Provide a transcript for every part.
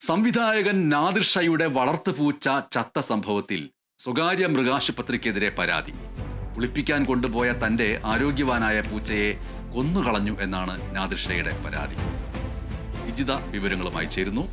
സംവിധായകൻ നാദിർ ഷയുടെ വളർത്തുപൂച്ച ചത്ത സംഭവത്തിൽ സ്വകാര്യ മൃഗാശുപത്രിക്കെതിരെ പരാതി. കുളിപ്പിക്കാൻ കൊണ്ടുപോയ തന്റെ ആരോഗ്യവാനായ പൂച്ചയെ കൊന്നുകളഞ്ഞു എന്നാണ് നാദിർ ഷയുടെ പരാതി. വിജിത വിവരങ്ങളുമായി ചേരുന്നു.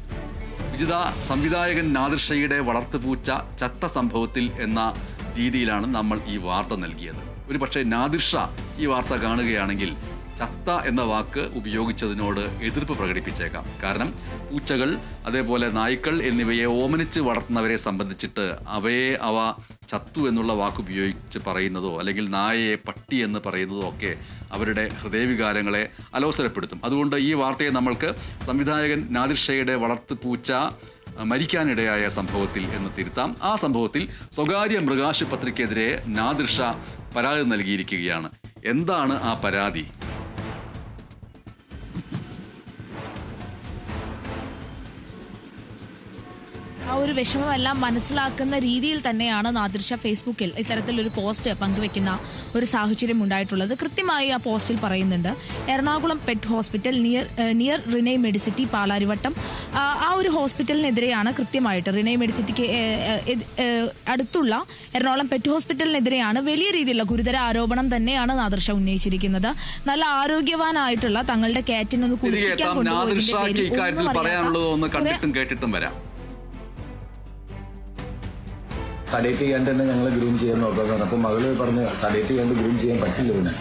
വിജിത സംവിധായകൻ നാദിർ ഷയുടെ വളർത്തുപൂച്ച ചത്ത സംഭവത്തിൽ എന്ന രീതിയിലാണ് നമ്മൾ ഈ വാർത്ത നൽകിയത്. ഒരു പക്ഷേ നാദിർ ഷാ ഈ വാർത്ത കാണുകയാണെങ്കിൽ ചത്ത എന്ന വാക്ക് ഉപയോഗിച്ചതിനോട് എതിർപ്പ് പ്രകടിപ്പിച്ചേക്കാം. കാരണം പൂച്ചകൾ അതേപോലെ നായ്ക്കൾ എന്നിവയെ ഓമനിച്ച് വളർത്തുന്നവരെ സംബന്ധിച്ചിട്ട് അവയെ അവ ചത്തു എന്നുള്ള വാക്ക് ഉപയോഗിച്ച് പറയുന്നതോ അല്ലെങ്കിൽ നായയെ പട്ടി എന്ന് പറയുന്നതോ ഒക്കെ അവരുടെ ഹൃദയവികാരങ്ങളെ അലോസരപ്പെടുത്തും. അതുകൊണ്ട് ഈ വാർത്തയെ നമ്മൾക്ക് സംവിധായകൻ നാദിർഷയുടെ വളർത്തു പൂച്ച മരിക്കാനിടയായ സംഭവത്തിൽ എന്ന് തിരുത്താം. ആ സംഭവത്തിൽ സ്വകാര്യ മൃഗാശുപത്രിക്കെതിരെ നാദിർഷ പരാതി നൽകിയിരിക്കുകയാണ്. എന്താണ് ആ പരാതി? ഒരു വിഷമമെല്ലാം മനസ്സിലാക്കുന്ന രീതിയിൽ തന്നെയാണ് നാദിർഷ ഫേസ്ബുക്കിൽ ഇത്തരത്തിലൊരു പോസ്റ്റ് പങ്കുവെക്കുന്ന ഒരു സാഹചര്യം ഉണ്ടായിട്ടുള്ളത്. കൃത്യമായി ആ പോസ്റ്റിൽ പറയുന്നുണ്ട് Ernakulam pet hospital near near Renai medicity Palarivattam. ആ, ഒരു ഹോസ്പിറ്റലിനെതിരെയാണ് കൃത്യമായിട്ട് റിനൈ മെഡിസിറ്റിക്ക് അടുത്തുള്ള എറണാകുളം പെറ്റ് ഹോസ്പിറ്റലിനെതിരെയാണ് വലിയ രീതിയിലുള്ള ഗുരുതര ആരോപണം തന്നെയാണ് നാദർഷ ഉന്നയിച്ചിരിക്കുന്നത്. നല്ല ആരോഗ്യവാനായിട്ടുള്ള തങ്ങളുടെ കാറ്റിനൊന്ന് കുടിക്കാൻ കുളിപ്പിക്കാൻ പറയാനുള്ളത് ഒന്ന് കണ്ടിട്ടും കേട്ടിട്ടും വരാം. സഡേറ്റ് ചെയ്യാണ്ട് തന്നെ ഞങ്ങൾ ഗ്രൂം ചെയ്യാൻ നോക്കുന്നതാണ് അപ്പോൾ മകൾ പറഞ്ഞ് സഡേറ്റ് ചെയ്യാണ്ട് ഗ്രൂം ചെയ്യാൻ പറ്റില്ല പിന്നെ.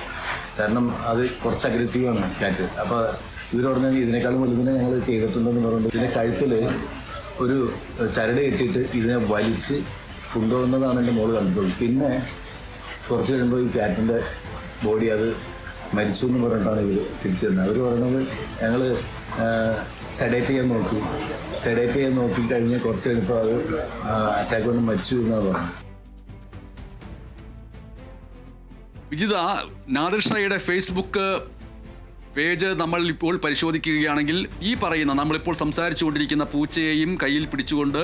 കാരണം അത് കുറച്ച് അഗ്രസീവാണ് കാറ്റ് അപ്പോൾ ഇവർ പറഞ്ഞ ഇതിനേക്കാളും വലുതിനെ ഞങ്ങൾ ചെയ്തിട്ടുണ്ടെന്ന് പറഞ്ഞിട്ട് ഇതിന്റെ കഴുത്തിൽ ഒരു ചരട് കെട്ടിയിട്ട് ഇതിനെ വലിച്ച് കൊണ്ടുപോകുന്നതാണ് എന്റെ മോൾ കണ്ടിട്ടുള്ളൂ പിന്നെ കുറച്ച് കഴിയുമ്പോൾ ഈ കാറ്റിന്റെ ബോഡി അത് മരിച്ചു എന്ന് പറഞ്ഞിട്ടാണ് ഇവർ തിരിച്ചു തന്നത് അവർ പറയുന്നത് ഞങ്ങൾ സെഡേറ്റ് ചെയ്യാൻ നോക്കി. സെഡേറ്റ് ചെയ്യാൻ നോക്കി കഴിഞ്ഞ് കുറച്ച് കഴിഞ്ഞപ്പോൾ അത് അറ്റാക്ക് കൊണ്ട് മരിച്ചു എന്നാണ് പറഞ്ഞത് വിജിത നാദൃഷ്ണയുടെ ഫേസ്ബുക്ക് പേജ് നമ്മൾ ഇപ്പോൾ പരിശോധിക്കുകയാണെങ്കിൽ ഈ പറയുന്ന നമ്മളിപ്പോൾ സംസാരിച്ചു കൊണ്ടിരിക്കുന്ന പൂച്ചയെയും കയ്യിൽ പിടിച്ചുകൊണ്ട്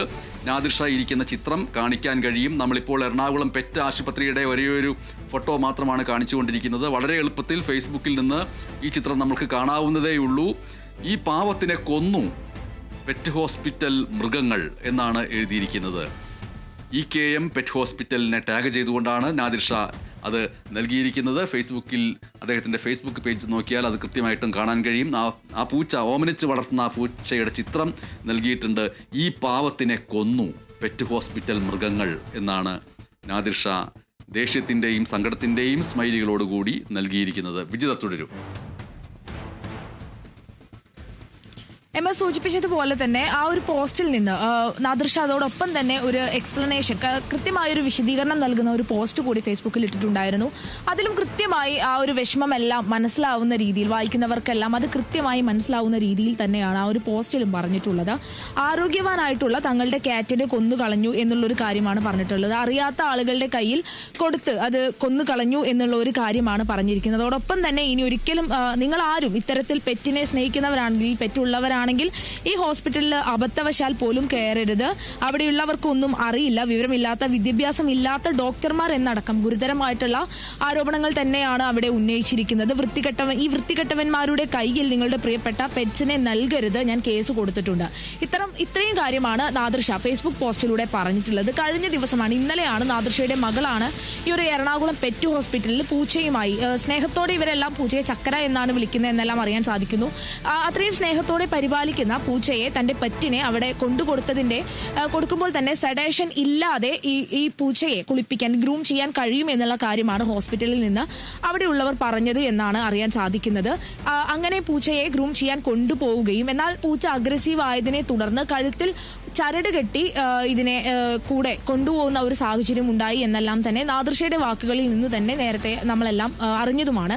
നാദൃഷ ഇരിക്കുന്ന ചിത്രം കാണിക്കാൻ കഴിയും. നമ്മളിപ്പോൾ എറണാകുളം പെറ്റ് ആശുപത്രിയുടെ ഒരേ ഒരു ഫോട്ടോ മാത്രമാണ് കാണിച്ചുകൊണ്ടിരിക്കുന്നത് വളരെ എളുപ്പത്തിൽ ഫേസ്ബുക്കിൽ നിന്ന് ഈ ചിത്രം നമുക്ക് കാണാവുന്നതേ ഉള്ളൂ ഈ പാവത്തിനെ കൊന്നു. പെറ്റ് ഹോസ്പിറ്റൽ മൃഗങ്ങൾ എന്നാണ് എഴുതിയിരിക്കുന്നത്. ഇ കെ എം പെറ്റ് ഹോസ്പിറ്റലിനെ ടാഗ് ചെയ്തുകൊണ്ടാണ് നാദിർ ഷാ അത് നൽകിയിരിക്കുന്നത്. ഫേസ്ബുക്കിൽ അദ്ദേഹത്തിന്റെ ഫേസ്ബുക്ക് പേജ് നോക്കിയാൽ അത് കൃത്യമായിട്ടും കാണാൻ കഴിയും. ആ ആ പൂച്ച ഓമനിച്ച് വളർത്തുന്ന ആ പൂച്ചയുടെ ചിത്രം നൽകിയിട്ടുണ്ട്. ഈ പാവത്തിനെ കൊന്നു പെറ്റ് ഹോസ്പിറ്റൽ മൃഗങ്ങൾ എന്നാണ് നാദിർ ഷാ ദേഷ്യത്തിന്റെയും സങ്കടത്തിന്റെയും സ്മൈലികളോടുകൂടി നൽകിയിരിക്കുന്നത്. വിജിത തുടരും. സൂചിപ്പിച്ചതുപോലെ തന്നെ ആ ഒരു പോസ്റ്റിൽ നിന്ന് നാദൃഷ അതോടൊപ്പം തന്നെ ഒരു എക്സ്പ്ലനേഷൻ കൃത്യമായ ഒരു വിശദീകരണം നൽകുന്ന ഒരു പോസ്റ്റ് കൂടി ഫേസ്ബുക്കിൽ ഇട്ടിട്ടുണ്ടായിരുന്നു. അതിലും കൃത്യമായി ആ ഒരു വിഷമമെല്ലാം മനസ്സിലാവുന്ന രീതിയിൽ വായിക്കുന്നവർക്കെല്ലാം അത് കൃത്യമായി മനസ്സിലാവുന്ന രീതിയിൽ തന്നെയാണ് ആ ഒരു പോസ്റ്റിലും പറഞ്ഞിട്ടുള്ളത്. ആരോഗ്യവാനായിട്ടുള്ള തങ്ങളുടെ കാറ്റിനെ കൊന്നു കളഞ്ഞു എന്നുള്ളൊരു കാര്യമാണ് പറഞ്ഞിട്ടുള്ളത്. അറിയാത്ത ആളുകളുടെ കയ്യിൽ കൊടുത്ത് അത് കൊന്നു കളഞ്ഞു എന്നുള്ള ഒരു കാര്യമാണ് പറഞ്ഞിരിക്കുന്നത്. അതോടൊപ്പം തന്നെ ഇനി ഒരിക്കലും നിങ്ങൾ ആരും ഇത്തരത്തിൽ പെറ്റിനെ സ്നേഹിക്കുന്നവരാണെങ്കിൽ പെറ്റുള്ളവരാണെങ്കിൽ ഈ ഹോസ്പിറ്റലിൽ അബദ്ധവശാൽ പോലും കയറരുത്. അവിടെയുള്ളവർക്കൊന്നും അറിയില്ല. വിവരമില്ലാത്ത വിദ്യാഭ്യാസം ഇല്ലാത്ത ഡോക്ടർമാർ എന്നടക്കം ഗുരുതരമായിട്ടുള്ള ആരോപണങ്ങൾ തന്നെയാണ് അവിടെ ഉന്നയിച്ചിരിക്കുന്നത്. വൃത്തികെട്ടവൻ ഈ വൃത്തികെട്ടവന്മാരുടെ കയ്യിൽ നിങ്ങളുടെ പ്രിയപ്പെട്ട പെറ്റ്സിനെ നൽകരുത്. ഞാൻ കേസ് കൊടുത്തിട്ടുണ്ട്. ഇത്തരം ഇത്രയും കാര്യമാണ് നാദൃഷ ഫേസ്ബുക്ക് പോസ്റ്റിലൂടെ പറഞ്ഞിട്ടുള്ളത്. കഴിഞ്ഞ ദിവസമാണ് ഇന്നലെയാണ് നാദൃഷയുടെ മകളാണ് ഈ ഒരു എറണാകുളം പെറ്റ് ഹോസ്പിറ്റലിൽ പൂച്ചയുമായി സ്നേഹത്തോടെ ഇവരെല്ലാം പൂച്ചയെ ചക്കര എന്നാണ് വിളിക്കുന്നത് എന്നെല്ലാം അറിയാൻ സാധിക്കുന്നു. അത്രയും സ്നേഹത്തോടെ പരിപാലിക്കുന്ന പൂച്ചയെ തന്റെ പെറ്റിനെ അവിടെ കൊണ്ടുകൊടുത്തതിന്റെ കൊടുത്തതിന്റെ കൊടുക്കുമ്പോൾ തന്നെ സഡേഷൻ ഇല്ലാതെ ഈ ഈ പൂച്ചയെ കുളിപ്പിക്കാൻ ഗ്രൂം ചെയ്യാൻ കഴിയും എന്നുള്ള കാര്യമാണ് ഹോസ്പിറ്റലിൽ നിന്ന് അവിടെയുള്ളവർ പറഞ്ഞത് എന്നാണ് അറിയാൻ സാധിക്കുന്നത്. അങ്ങനെ പൂച്ചയെ ഗ്രൂം ചെയ്യാൻ കൊണ്ടുപോവുകയും എന്നാൽ പൂച്ച അഗ്രസീവ് ആയതിനെ തുടർന്ന് കഴുത്തിൽ ചരട് കെട്ടി ഇതിനെ കൂടെ കൊണ്ടുപോകുന്ന ഒരു സാഹചര്യം ഉണ്ടായി എന്നെല്ലാം തന്നെ നാദൃശയുടെ വാക്കുകളിൽ നിന്ന് തന്നെ നേരത്തെ നമ്മളെല്ലാം അറിഞ്ഞതുമാണ്.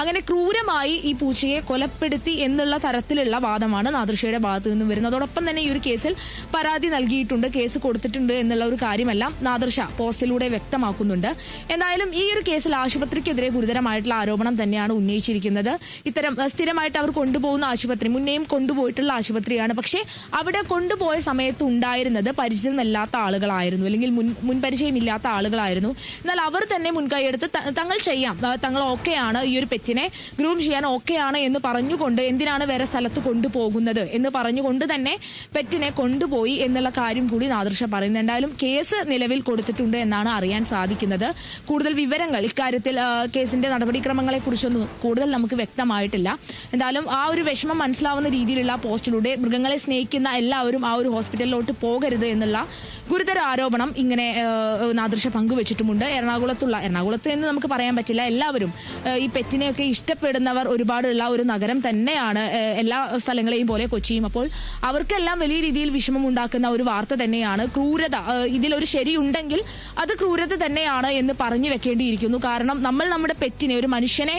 അങ്ങനെ ക്രൂരമായി ഈ പൂച്ചയെ കൊലപ്പെടുത്തി എന്നുള്ള തരത്തിലുള്ള വാദമാണ് നാദൃശയുടെ ഭാഗത്തു നിന്നും വരുന്നത്. അതോടൊപ്പം തന്നെ ഈ ഒരു കേസിൽ പരാതി നൽകിയിട്ടുണ്ട് കേസ് കൊടുത്തിട്ടുണ്ട് എന്നുള്ള ഒരു കാര്യമെല്ലാം നാദൃശ പോസ്റ്റിലൂടെ വ്യക്തമാക്കുന്നുണ്ട്. എന്തായാലും ഈ ഒരു കേസിൽ ആശുപത്രിക്കെതിരെ ഗുരുതരമായിട്ടുള്ള ആരോപണം തന്നെയാണ് ഉന്നയിച്ചിരിക്കുന്നത്. ഇത്തരം സ്ഥിരമായിട്ട് അവർ കൊണ്ടുപോകുന്ന ആശുപത്രി മുന്നേയും കൊണ്ടുപോയിട്ടുള്ള ആശുപത്രിയാണ്. പക്ഷേ അവിടെ കൊണ്ടുപോയ സമയത്ത് സമയത്ത് ഉണ്ടായിരുന്നത് പരിചിതമല്ലാത്ത ആളുകളായിരുന്നു അല്ലെങ്കിൽ മുൻ മുൻപരിചയമില്ലാത്ത ആളുകളായിരുന്നു. എന്നാൽ അവർ തന്നെ മുൻകൈയെടുത്ത് തങ്ങൾ ചെയ്യാം തങ്ങൾ ഓക്കെയാണ് ഈ ഒരു പെറ്റിനെ ഗ്രൂം ചെയ്യാൻ ഓക്കെയാണ് എന്ന് പറഞ്ഞുകൊണ്ട് എന്തിനാണ് വേറെ സ്ഥലത്ത് കൊണ്ടുപോകുന്നത് എന്ന് പറഞ്ഞുകൊണ്ട് തന്നെ പെറ്റിനെ കൊണ്ടുപോയി എന്നുള്ള കാര്യം കൂടി നാദൃശ പറയുന്നത് എന്തായാലും കേസ് നിലവിൽ കൊടുത്തിട്ടുണ്ട് എന്നാണ് അറിയാൻ സാധിക്കുന്നത്. കൂടുതൽ വിവരങ്ങൾ ഇക്കാര്യത്തിൽ കേസിന്റെ നടപടിക്രമങ്ങളെ കുറിച്ചൊന്നും കൂടുതൽ നമുക്ക് വ്യക്തമായിട്ടില്ല. എന്തായാലും ആ ഒരു വിഷമം മനസ്സിലാവുന്ന രീതിയിലുള്ള പോസ്റ്റിലൂടെ മൃഗങ്ങളെ സ്നേഹിക്കുന്ന എല്ലാവരും ആ ഒരു ഹോസ്പിറ്റലിലോട്ട് പോകരുത് എന്നുള്ള ഗുരുതര ആരോപണം ഇങ്ങനെ നാദൃശ പങ്കുവച്ചിട്ടുമുണ്ട്. എറണാകുളത്തുള്ള എറണാകുളത്ത് എന്ന് നമുക്ക് പറയാൻ പറ്റില്ല. എല്ലാവരും ഈ പെറ്റിനെയൊക്കെ ഇഷ്ടപ്പെടുന്നവർ ഒരുപാടുള്ള ഒരു നഗരം തന്നെയാണ്. എല്ലാ സ്ഥലങ്ങളെയും പോലെ കൊച്ചിയും. അപ്പോൾ അവർക്കെല്ലാം വലിയ രീതിയിൽ വിഷമം ഉണ്ടാക്കുന്ന ഒരു വാർത്ത തന്നെയാണ് ക്രൂരത. ഇതിലൊരു ശരിയുണ്ടെങ്കിൽ അത് ക്രൂരത തന്നെയാണ് എന്ന് പറഞ്ഞു വെക്കേണ്ടിയിരിക്കുന്നു. കാരണം നമ്മൾ നമ്മുടെ പെറ്റിനെ ഒരു മനുഷ്യനെ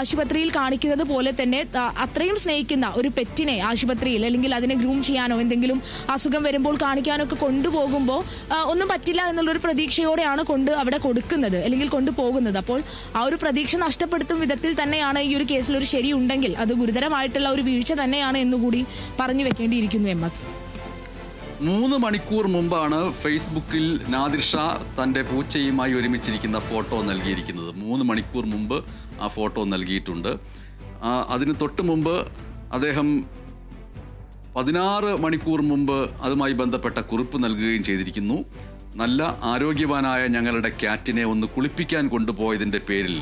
ആശുപത്രിയിൽ കാണിക്കുന്നത് പോലെ തന്നെ അത്രയും സ്നേഹിക്കുന്ന ഒരു പെറ്റിനെ ആശുപത്രിയിൽ അല്ലെങ്കിൽ അതിനെ ഗ്രൂം ചെയ്യാനോ എന്തെങ്കിലും അസുഖം വരുമ്പോൾ കാണിക്കാനൊക്കെ കൊണ്ടുപോകുമ്പോൾ ഒന്നും പറ്റില്ല എന്നുള്ളൊരു പ്രതീക്ഷയോടെയാണ് കൊണ്ട് അവിടെ കൊടുക്കുന്നത് അല്ലെങ്കിൽ കൊണ്ടുപോകുന്നത് അപ്പോൾ ആ ഒരു പ്രതീക്ഷ നഷ്ടപ്പെടുത്തും വിധത്തിൽ തന്നെയാണ് ഈ ഒരു കേസിൽ ഒരു ശരി ഉണ്ടെങ്കിൽ അത് ഗുരുതരമായിട്ടുള്ള ഒരു വീഴ്ച തന്നെയാണ് എന്നുകൂടി പറഞ്ഞു വെക്കേണ്ടിയിരിക്കുന്നു എം എസ്. മൂന്ന് മണിക്കൂർ മുമ്പാണ് ഫേസ്ബുക്കിൽ നാദിർ ഷാ തന്റെ പൂച്ചയുമായി ഒരുമിച്ചിരിക്കുന്ന ഫോട്ടോ നൽകിയിരിക്കുന്നത്. മൂന്ന് മണിക്കൂർ മുമ്പ് ആ ഫോട്ടോ നൽകിയിട്ടുണ്ട്. അതിന് തൊട്ട് മുമ്പ് അദ്ദേഹം പതിനാറ് മണിക്കൂർ മുമ്പ് അതുമായി ബന്ധപ്പെട്ട കുറിപ്പ് നൽകുകയും ചെയ്തിരിക്കുന്നു. നല്ല ആരോഗ്യവാനായ ഞങ്ങളുടെ ക്യാറ്റിനെ ഒന്ന് കുളിപ്പിക്കാൻ കൊണ്ടുപോയതിന്റെ പേരിൽ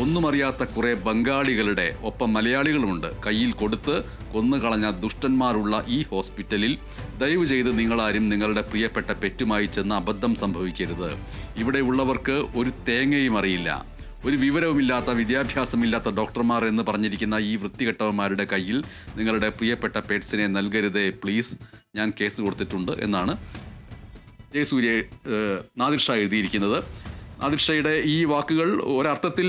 ഒന്നും അറിയാത്ത കുറേ ബംഗാളികളുടെ ഒപ്പം മലയാളികളുമുണ്ട് കയ്യിൽ കൊടുത്ത് കൊന്നുകളഞ്ഞ ദുഷ്ടന്മാരുള്ള ഈ ഹോസ്പിറ്റലിൽ ദയവ് ചെയ്ത് നിങ്ങളാരും നിങ്ങളുടെ പ്രിയപ്പെട്ട പെറ്റുമായി ചെന്ന് അബദ്ധം സംഭവിക്കരുത്. ഇവിടെ ഉള്ളവർക്ക് ഒരു തേങ്ങയും അറിയില്ല. ഒരു വിവരവുമില്ലാത്ത വിദ്യാഭ്യാസമില്ലാത്ത ഡോക്ടർമാർ എന്ന് പറഞ്ഞിരിക്കുന്ന ഈ വൃത്തികെട്ടവന്മാരുടെ കയ്യിൽ നിങ്ങളുടെ പ്രിയപ്പെട്ട പെറ്റ്സിനെ നൽകരുതേ പ്ലീസ്. ഞാൻ കേസ് കൊടുത്തിട്ടുണ്ട് എന്നാണ് ജയസൂര്യ നാദിർഷ എഴുതിയിരിക്കുന്നത്. നാദിർഷയുടെ ഈ വാക്കുകൾ ഒരർത്ഥത്തിൽ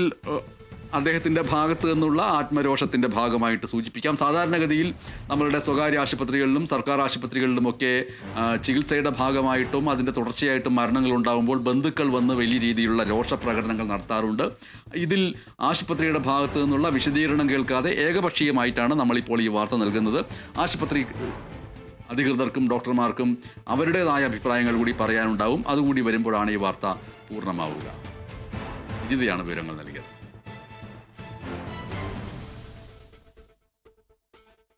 അദ്ദേഹത്തിന്റെ ഭാഗത്ത് നിന്നുള്ള ആത്മരോഷത്തിന്റെ ഭാഗമായിട്ട് സൂചിപ്പിക്കാം. സാധാരണഗതിയിൽ നമ്മളുടെ സ്വകാര്യ ആശുപത്രികളിലും സർക്കാർ ആശുപത്രികളിലും ഒക്കെ ചികിത്സയുടെ ഭാഗമായിട്ടും അതിന്റെ തുടർച്ചയായിട്ടും മരണങ്ങൾ ഉണ്ടാകുമ്പോൾ ബന്ധുക്കൾ വന്ന് വലിയ രീതിയിലുള്ള രോഷപ്രകടനങ്ങൾ നടത്താറുണ്ട്. ഇതിൽ ആശുപത്രിയുടെ ഭാഗത്ത് നിന്നുള്ള വിശദീകരണം കേൾക്കാതെ ഏകപക്ഷീയമായിട്ടാണ് നമ്മളിപ്പോൾ ഈ വാർത്ത നൽകുന്നത്. ആശുപത്രി അധികൃതർക്കും ഡോക്ടർമാർക്കും അവരുടേതായ അഭിപ്രായങ്ങൾ കൂടി പറയാനുണ്ടാവും. അതുകൂടി വരുമ്പോഴാണ് ഈ വാർത്ത പൂർണമാവുക. വിജിതയാണ് വിവരങ്ങൾ നൽകിയത്.